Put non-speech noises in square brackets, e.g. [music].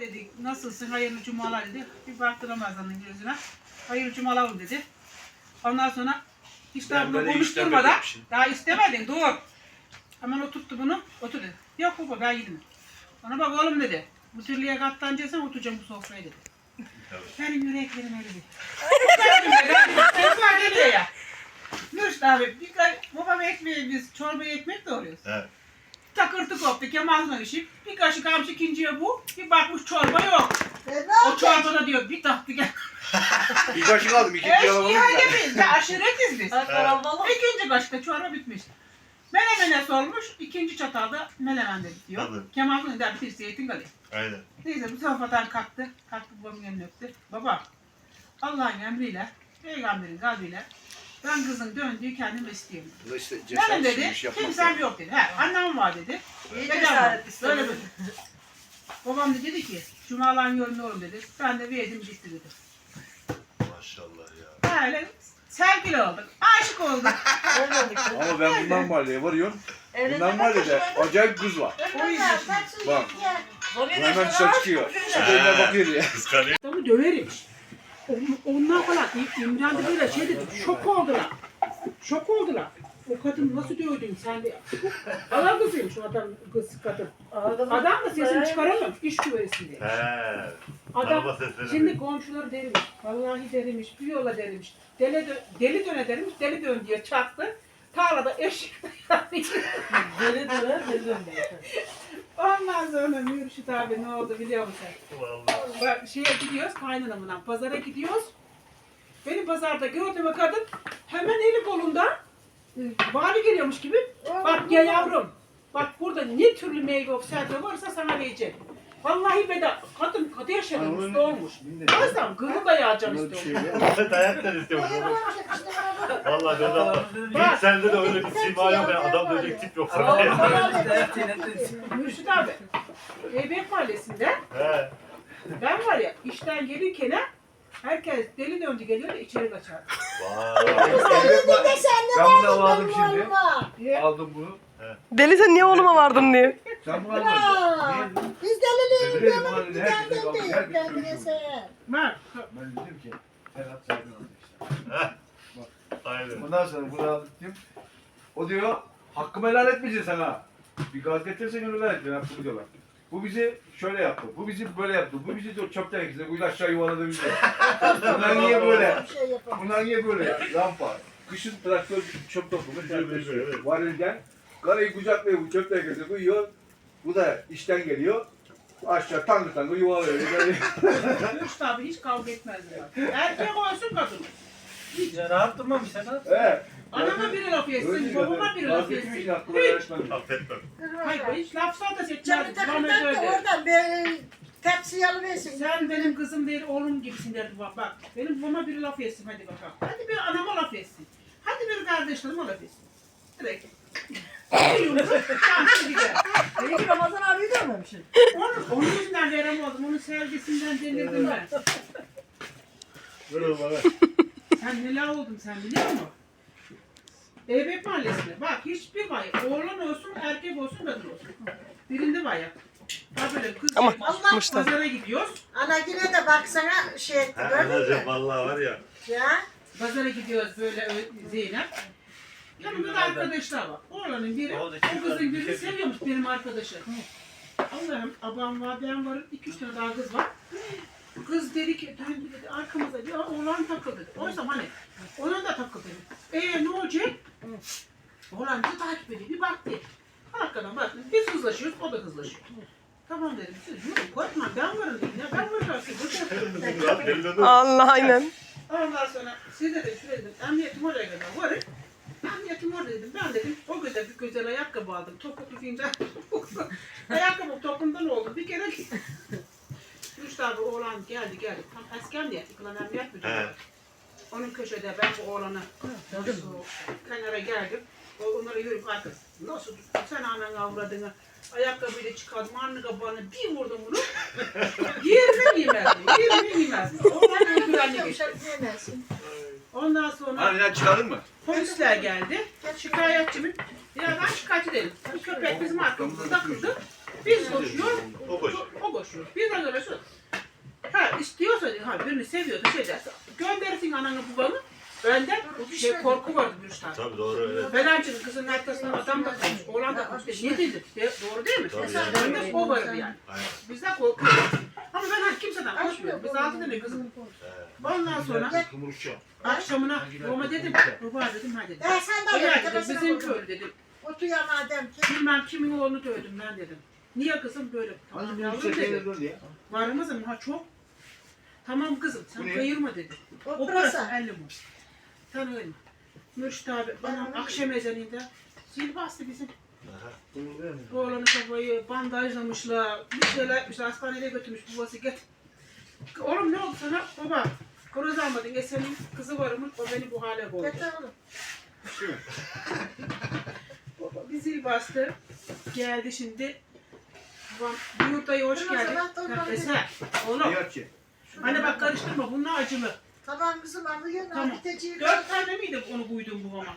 dedi nasılsın hayırlı cumalar dedi. Bir baktı Ramazan'ın gözüne. Hayırlı cumalar dedi. Ondan sonra işte Ben bunu konuşturmadan daha istemedin dur. Hemen oturttu bunu. Otur dedi. Yok baba ben yedim. Ona bak oğlum dedi. Bu türlüye katlanacaksan oturacağım bu sofraya dedi. Benim yüreklerim öyle dedi. Benim de ben sefa geliyor ya. Mürşit abi bir babam ekmeği biz çorbayı ekmek doğruyoruz. Evet. Takırtı koptu Kemal'ın işi. Bir kaşık almış ikinciye bu. Bir bakmış çorba yok. E, O çorbada diyor bir tahtı gel. [laughs] Bir kaşık aldım, ikinci Eşki alamadım. halimiz de aşiretiz biz. Karambalı. İkinci kaşıkta çorba bitmiş. Menemene sormuş. ikinci çatalda menemen de bitiyor. Tabii. Kemal'ın da bir zeytin kalıyor. Aynen. Neyse bu sofradan kalktı. Kalktı babamın elini öptü. Baba Allah'ın emriyle, peygamberin kalbiyle ben kızın döndüğü kendim. Bu da işte Benim cesaret dedi, yapmak. kimsem yok dedi. He, annem var dedi. İyi Dedem var. cesaret Böyle istedim. böyle. Babam da dedi ki, Cumalan yolunu oğlum dedi. Ben de verdim gitti dedi. Maşallah ya. Öyle sevgili olduk, aşık olduk. [laughs] Ama ben bundan mahalleye varıyorum. Bundan mahallede acayip kız var. O yüzden Bak. Bu hemen dışarı çıkıyor. Ha. Sakayına bakıyor diye. Kıskanıyor. adamı döverim. On- Ondan falan İ- İmran da böyle şey dedi, şok oldular. Şok oldular. O kadın nasıl dövdün sen de? Allah kızıymış o adam kız kadın. Adam da sesini çıkaramıyor iş güveysin diye. He. Adam şimdi komşuları derimiş. Vallahi derimiş. Bir yola derimiş. Deli, dö- deli döne derimiş. Deli dön diye çarptı. Tarlada eşek Deli döner, deli döner. Ondan sonra Mürşit abi ne oldu biliyor musun? Vallahi. Bak şeye gidiyoruz kaynanamla pazara gidiyoruz. Beni pazarda gördü ve kadın hemen eli kolunda e, vali geliyormuş gibi. Bak ya yavrum. Bak burada ne türlü meyve sebze varsa sana vereceğim. Vallahi beda kadın kadı yaşadı usta olmuş. Yüzden gırı da yağacağım Böyle bir şey istiyorum. yok. [laughs] Dayak da istiyormuş. Vallahi dedi. Hiç sende de öyle bir sima yok. ya. Adam dövecek tip yok sana. [laughs] Mürşit abi. Eybek Mahallesi'nde He. ben var ya işten gelirken herkes deli döndü geliyor da içeri kaçar. Vay. Ben bunu aldım şimdi. Aldım bunu. Deli sen niye oğluma vardın diye. Sen bunu almadın. Deliliğin Öbürü yanına mahallede herkese kaldı, değil herkes kendine biliyor. sen. Bak Ben dedim ki Ferhat saygın aldı işte. Aynen. Ondan sonra bunu aldım. O diyor hakkımı helal etmeyeceksin sana. Bir gaz getirirsen helal et. Ben hakkımı diyorlar. Bu bizi şöyle yaptı. Bu bizi böyle yaptı. Bu bizi diyor çöpten ikisi. Bu aşağı yuvaladı bizi. [laughs] Bunlar niye böyle? Bir şey yapamam. Bunlar niye böyle? Lampa. Kışın traktör çöp biliyor, evet. Varilden. Karayı kucaklıyor bu çöp tenekesi koyuyor. Bu da işten geliyor. Aşağı tangı tangı yuvalıyor. Yani Mürşit abi hiç kavga etmezler. Erkek olsun kadın. Ya rahat durmamış sana. Evet. Anama biri laf etsin, babama biri laf etsin. Hiç. Affetmem. Hayır hiç laf sal da Canı seçmez. Bana takımdan da oradan bir tepsi alıversin. Sen benim kızım değil, oğlum gibisin derdi bak. Bak, benim babama biri laf etsin hadi bakalım. Hadi bir anama laf etsin. Hadi bir kardeşlerime laf etsin. Direkt. Bir yumruk, şansı gider. Peki Ramazan abiyi görmemişsin. Onun, yüzünden veremedim, onun sevgisinden delirdim ben. Oğlum bana. Sen neler oldun sen biliyor musun? Eybek Mahallesi'nde bak hiçbir bay oğlan olsun erkek olsun kadın olsun. Birinde var ya. Ha böyle kız Ama Allah Muş'tan. pazara gidiyoruz. Anagine de baksana şey etti Ha, gördün anacığım mü? vallahi var ya. Ya. Pazara gidiyoruz böyle ö- Zeynep. Yanımda da arkadaşlar var. Oğlanın biri, O kızın var? birini seviyormuş benim arkadaşım. Allah'ım abam var, ben varım, iki üç tane daha kız var. Kız dedi ki, ben dedi, arkamıza diyor, oğlan takıldı. Oysa hani, ona da takıldı. Eee ne olacak? Oğlan bizi takip ediyor, bir baktı. Arkadan baktım, biz hızlaşıyoruz, o da hızlaşıyor. Tamam dedim, siz yürü korkma, ben varım dedim ya, ben varım. Döndü. Allah aynen. Ondan sonra siz de şuraya dedim, emniyetim oraya kadar varın. Dedim, ben dedim, o güzel bir güzel ayakkabı aldım, topuklu fincan. ayakkabı topundan oldu, bir kere Üç abi [laughs] oğlan geldi geldi, tam eski emniyet, yıkılan emniyet müdürü. Onun köşede ben bu oğlanı kenara geldim. O onlara yürüyüp arkası. Nasıl sen anan avradını? Ayakkabıyla çıkardım, anne kabağını bir vurdum bunu. [laughs] Yerini mi? Yerini giymez mi? Ondan öldürenle geçti. Ondan sonra ya çıkardın mı? polisler geldi. Şikayetçimin, ya ben şikayetçi değilim. Bu köpek bizim arkamızda takıldı. Biz koşuyor, O boş. o koşuyor. Birden öyle şu. Ha istiyorsa ha birini seviyordu şey derse göndersin ananı babanı. Benden o şey korku vardı bir tane. Tabii doğru öyle. Felancının kızının arkasından adam da kalmış, oğlan da kalmış. Ne dedim? De, doğru değil mi? Tabii yani. Bende o vardı yani. Aynen. Bizden korkuyoruz. Hani kimseden korkmuyorum. Biz altı tane kızım. Ondan sonra akşamına babama dedim. Baba dedim ha dedim. Ya sen de dedim bizim köylü dedim. Oturuyor madem ki. Bilmem kimin oğlunu dövdüm ben dedim. Niye kızım böyle? Tamam yavrum dedim. Varımızım ha çok. Tamam kızım Bu sen ne? kayırma dedi. O pırasa. pırasa 50 mi? Sen öyle mi? Mürşit abi bana akşam ezanında zil bastı bizim. Oğlanın kafayı bandajlamışlar, bir şeyler yapmışlar, hastaneye götürmüş babası get. Oğlum ne oldu sana? Baba, koroz almadın, e senin kızı varımın, o beni bu hale koydu. Getir oğlum. [laughs] Baba bir zil bastı, geldi şimdi. Babam, buyur dayı hoş Kırmızı geldin. Ha. Eser, oğlum. Hani bak karıştırma, bunlar acılı. Tamam kızım alıyor. Tamam. Tamam. Dört tane miydi onu buydun babama?